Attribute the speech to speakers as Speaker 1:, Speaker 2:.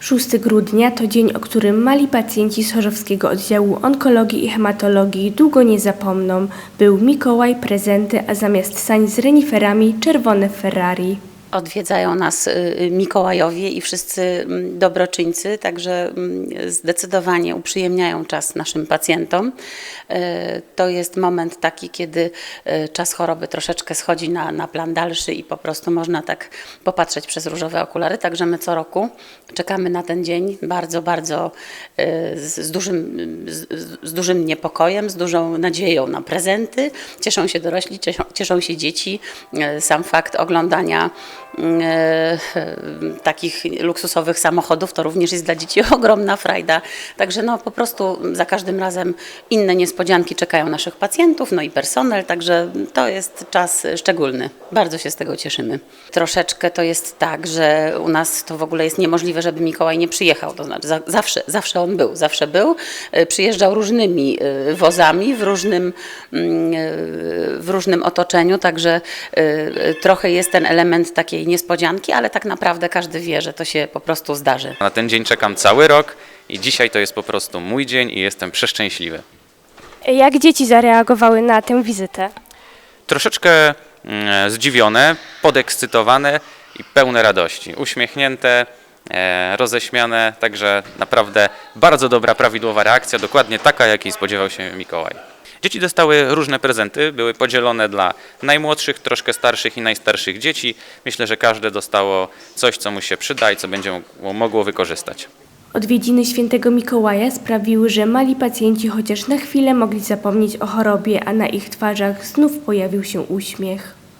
Speaker 1: 6 grudnia to dzień, o którym mali pacjenci z Chorzowskiego Oddziału Onkologii i Hematologii długo nie zapomną. Był Mikołaj, prezenty, a zamiast sań z reniferami czerwone Ferrari.
Speaker 2: Odwiedzają nas y, Mikołajowie i wszyscy mm, dobroczyńcy, także mm, zdecydowanie uprzyjemniają czas naszym pacjentom. Y, To jest moment taki, kiedy y, czas choroby troszeczkę schodzi na, na plan dalszy i po prostu można tak popatrzeć przez różowe okulary. Także my co roku czekamy na ten dzień bardzo, bardzo y, z, dużym, z, z dużym niepokojem, z dużą nadzieją na prezenty. Cieszą się dorośli, cieszą, cieszą się dzieci. Y, Sam fakt oglądania takich luksusowych samochodów, to również jest dla dzieci ogromna frajda. Także no po prostu za każdym razem inne niespodzianki czekają naszych pacjentów, no i personel, także to jest czas szczególny. Bardzo się z tego cieszymy. Troszeczkę to jest tak, że u nas to w ogóle jest niemożliwe, żeby Mikołaj nie przyjechał, to znaczy za, zawsze, zawsze on był, zawsze był. E, Przyjeżdżał różnymi e, wozami, w różnym, mm, e, w różnym otoczeniu, także e, trochę jest ten element takiej niespodzianki, ale tak naprawdę każdy wie, że to się po prostu zdarzy.
Speaker 3: Na ten dzień czekam cały rok i dzisiaj to jest po prostu mój dzień i jestem przeszczęśliwy.
Speaker 1: Jak dzieci zareagowały na tę wizytę?
Speaker 3: Troszeczkę mm, zdziwione, podekscytowane i pełne radości. Uśmiechnięte, e, roześmiane, także naprawdę bardzo dobra, prawidłowa reakcja, dokładnie taka, jakiej spodziewał się Mikołaj. Dzieci dostały różne prezenty, były podzielone dla najmłodszych, troszkę starszych i najstarszych dzieci. Myślę, że każde dostało coś, co mu się przyda i co będzie mogło- wykorzystać.
Speaker 1: Odwiedziny świętego Mikołaja sprawiły, że mali pacjenci chociaż na chwilę mogli zapomnieć o chorobie, a na ich twarzach znów pojawił się uśmiech.